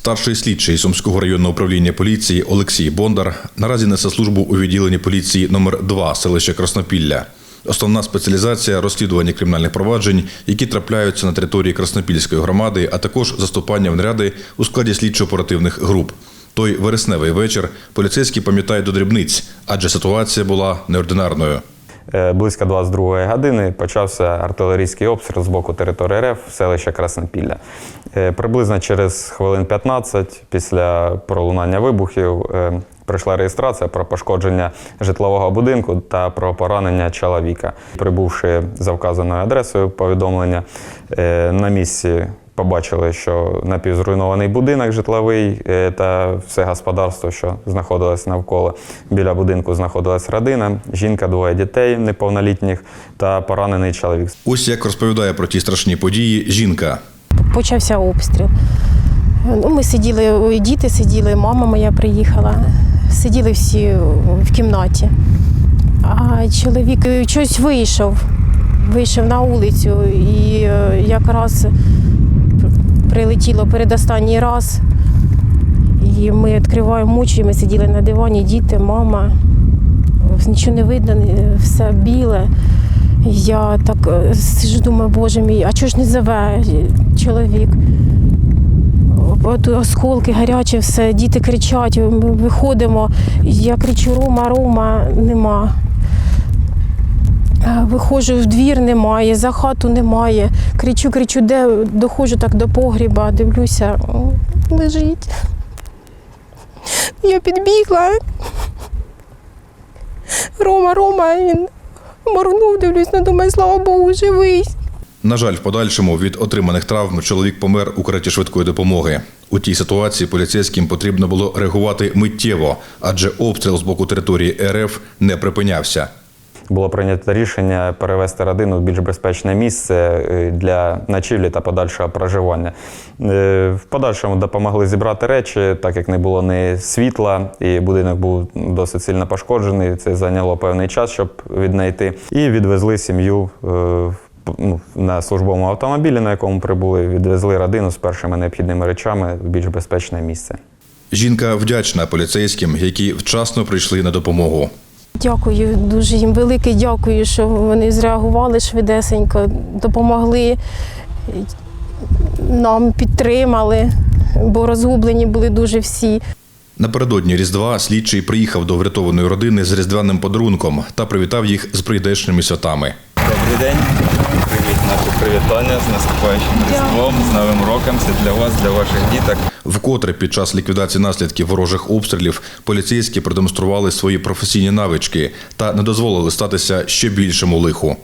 Старший слідчий Сумського районного управління поліції Олексій Бондар наразі несе службу у відділенні поліції номер 2 селища Краснопілля. Основна спеціалізація розслідування кримінальних проваджень, які трапляються на території Краснопільської громади, а також заступання в наряди у складі слідчо-оперативних груп. Той вересневий вечір поліцейські пам'ятають до дрібниць, адже ситуація була неординарною. Е, Близько 22 години почався артилерійський обстріл з боку території РФ селища Краснопілля. Е, Приблизно через хвилин 15 після пролунання вибухів е, прийшла реєстрація про пошкодження житлового будинку та про поранення чоловіка. Прибувши за вказаною адресою повідомлення, на місці побачили, що напівзруйнований будинок житловий е, та все господарство, що знаходилось навколо. Біля будинку знаходилась родина, жінка, двоє дітей неповнолітніх та поранений чоловік. Ось як розповідає про ті страшні події жінка. почався обстріл. Ну, ми сиділи, діти сиділи, мама моя приїхала. Сиділи всі в кімнаті. А чоловік е, щось вийшов, вийшов на вулицю і е, якраз прилетіло передостанній раз. І ми відкриваємо очі, ми сиділи на дивані, діти, мама. Нічого не видно, все біле. Я так е, сижу, думаю, боже мій, а чого ж не зове чоловік? От осколки гарячі, все, діти кричать, ми виходимо. Я кричу: Рома, Рома, нема. Е, Виходжу в двір, немає, за хату немає. Кричу, кричу, де доходжу так до погріба, дивлюся, лежить. Я підбігла. Рома, Рома, він моргнув, дивлюсь, ну думаю, слава Богу, живий. На жаль, в подальшому від отриманих травм чоловік помер у кареті швидкої допомоги. У тій ситуації поліцейським потрібно було реагувати миттєво, адже обстріл з боку території РФ не припинявся. Було прийнято рішення перевести родину в більш безпечне місце е, для ночівлі та подальшого проживання. Е, В подальшому допомогли зібрати речі, так як не було ні світла, і будинок був досить сильно пошкоджений. Це зайняло певний час, щоб віднайти. І відвезли сім'ю е, в- ну, на службовому автомобілі, на якому прибули. Відвезли родину з першими необхідними речами в більш безпечне місце. Жінка вдячна поліцейським, які вчасно прийшли на допомогу. Дякую, дуже їм велике дякую, що вони зреагували швидесенько, допомогли, нам підтримали, бо розгублені були дуже всі. Напередодні Різдва слідчий приїхав до врятованої родини з різдвяним подарунком та привітав їх з прийдешніми святами. Добрий день. Наше привітання з наступаючим Різдвом, з Новим роком. Це для вас, для ваших діток. Вкотре під час ліквідації наслідків ворожих обстрілів поліцейські продемонстрували свої професійні навички та не дозволили статися ще більшому лиху.